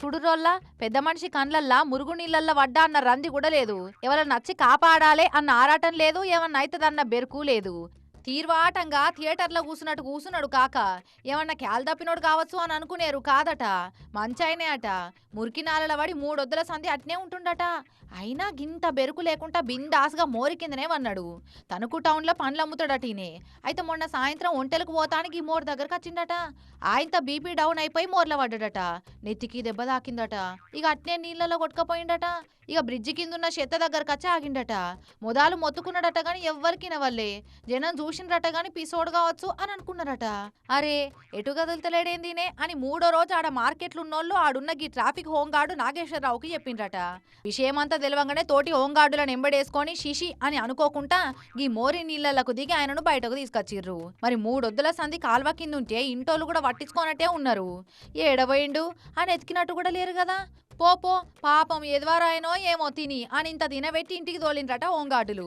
సుడురోళ్ళ పెద్ద మనిషి కండ్లల్లా మురుగు నీళ్ళల్లో వడ్డా అన్న రంది కూడా లేదు. ఎవరన్నా నచ్చి కాపాడాలే అన్న ఆరాటం లేదు ఏమన్నా అవుతుందన్న బెరుకు లేదు. తీర్వాటంగా థియేటర్లో కూసున్నట్టు కూసున్నాడు కాక. ఏమన్నా క్యాల్ తప్పినోడు కావచ్చు అని అనుకునేరు కాదట. మంచైనే అట మురికి నాలల పడి మూడొద్దుల సంధి అట్నే ఉంటుండట. అయినా గింత బెరుకు లేకుండా బిందాస్గా మోరి కిందనే వన్నాడు. తణుకు టౌన్లో పండ్లు అమ్ముతాడట ఈయనే. అయితే మొన్న సాయంత్రం ఒంటెలకు పోతానికి ఈ మోర్ దగ్గరకు వచ్చిండట. ఆయనతో బీపీ డౌన్ అయిపోయి మోర్ల పడ్డాడట. నెత్తికి దెబ్బ తాకిందట. ఇక అట్నే నీళ్ళలో కొట్టుకపోయిండట. ఇక బ్రిడ్జి కింద ఉన్న చెత్త దగ్గరకు వచ్చి ఆగిండట. మొదలు మొత్తుకున్నాడట కానీ ఎవ్వరికి నవల్లే జనం చూసిండ్రట గాని పిసోడు కావచ్చు అని అనుకున్నారట. అరే ఎటు కదులుతలేడేందినే అని మూడో రోజు ఆడ మార్కెట్లు ఉన్నోళ్ళు ఆడున్న గీ ట్రాఫిక్ హోంగార్డు నాగేశ్వరరావుకి చెప్పిండ్రట. విషయమంతా తెలవంగానే తోటి హోంగార్డులను ఎంబడేసుకొని శిషి అని అనుకోకుండా గీ మోరి నీళ్ళలకు దిగి ఆయనను బయటకు తీసుకొచ్చిర్రు. మరి మూడొద్దుల సంధి కాల్వ కింద ఉంటే ఇంటోళ్ళు కూడా పట్టించుకోనట్టే ఉన్నారు. ఏడబోయిండు అని ఎతికినట్టు కూడా లేరు కదా. పోపో పాపం ఎదువారాయనో ఏమో తిని అని ఇంత తినబెట్టి ఇంటికి తోలిండ్రట హోంగార్డులు.